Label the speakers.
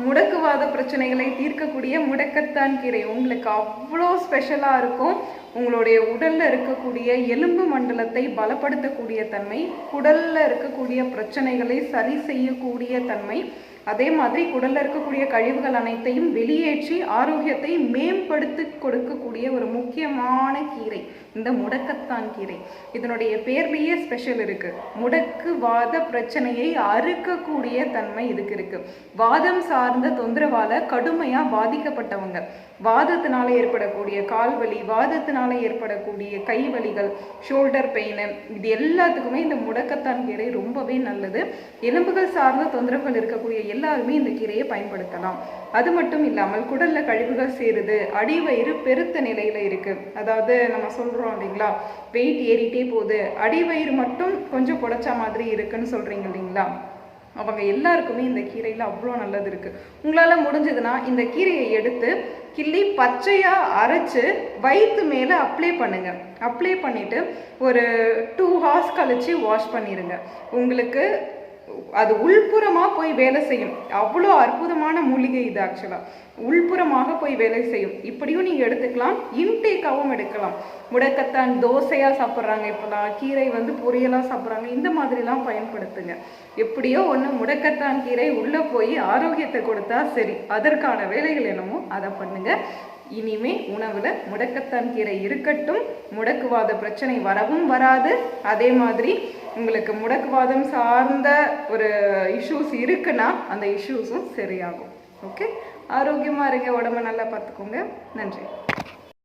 Speaker 1: முடக்குவாத பிரச்சனைகளை தீர்க்கக்கூடிய முடக்கத்தான் கீரை. உங்களுக்கு அவ்வளோ ஸ்பெஷலாக இருக்கும். உங்களுடைய உடல்ல இருக்கக்கூடிய எலும்பு மண்டலத்தை பலப்படுத்தக்கூடிய தன்மை குடல்ல இருக்கக்கூடிய பிரச்சனைகளை சரி செய்யக்கூடிய தன்மை அதே மாதிரி குடலில் இருக்கக்கூடிய கழிவுகள் அனைத்தையும் வெளியேற்றி ஆரோக்கியத்தை மேம்படுத்தி கொடுக்கக்கூடிய ஒரு முக்கியமான கீரை இந்த முடக்கத்தான் கீரை. இதனுடைய பேர்லேயே ஸ்பெஷல் இருக்கு. முடக்கு வாத பிரச்சனையை அறுக்கக்கூடிய தன்மை இதுக்கு இருக்கு. வாதம் சார்ந்த தொந்தரவால கடுமையா பாதிக்கப்பட்டவங்க. வாதத்தினால ஏற்படக்கூடிய கால் வலி வாதத்தினால ஏற்படக்கூடிய கை வலிகள் ஷோல்டர் பெயின் இது எல்லாத்துக்குமே இந்த முடக்கத்தான் கீரை ரொம்பவே நல்லது. எலும்புகள் சார்ந்த தொந்தரவுகள் இருக்கக்கூடிய எல்லாருமே இந்த கீரையை பயன்படுத்தலாம். அது மட்டும் இல்லாமல் குடல்ல கழிவுகள் சேருது. அடிவயிறு பெருத்த நிலையில இருக்கு. அதாவது நம்ம சொல்றோம் இல்லைங்களா? வெயிட் ஏறிட்டே போகுது. அடிவயிறு மட்டும் கொஞ்சம் குடைச்ச மாதிரி இருக்குன்னு சொல்றீங்க இல்லைங்களா? அவங்க எல்லாருக்குமே இந்த கீரையில் அவ்வளோ நல்லது இருக்குது உங்களால் முடிஞ்சதுன்னா இந்த கீரையை எடுத்து கிள்ளி பச்சையாக அரைச்சு வயிற்று மேலே அப்ளை பண்ணுங்க. அப்ளை பண்ணிவிட்டு ஒரு டூ ஹார்ஸ் கழிச்சு வாஷ் பண்ணிடுங்க உங்களுக்கு அது உள்புறமாக போய் வேலை செய்யும். அவ்வளோ அற்புதமான மூலிகை இது ஆக்சுவலாக உள்புறமாக போய் வேலை செய்யும். இப்படியும் நீங்கள் எடுத்துக்கலாம். இன்டேக்காகவும் எடுக்கலாம். முடக்கத்தான் தோசையாக சாப்பிட்றாங்க இப்போலாம் கீரை வந்து பொரியலாக சாப்பிட்றாங்க. இந்த மாதிரிலாம் பயன்படுத்துங்க. எப்படியோ ஒன்று முடக்கத்தான் கீரை உள்ளே போய் ஆரோக்கியத்தை கொடுத்தா சரி. அதற்கான வேலைகள் என்னமோ அதை பண்ணுங்க. இனிமே உணவுல முடக்கத்தான் கீரை இருக்கட்டும். முடக்குவாத பிரச்சனை வரவும் வராது. அதே மாதிரி உங்களுக்கு முடக்குவாதம் சார்ந்த ஒரு இஷ்யூஸ் இருக்குன்னா அந்த இஷ்யூஸும் சரியாகும். ஓகே ஆரோக்கியமா இருங்க. உடம்ப நல்லா பார்த்துக்கோங்க. நன்றி.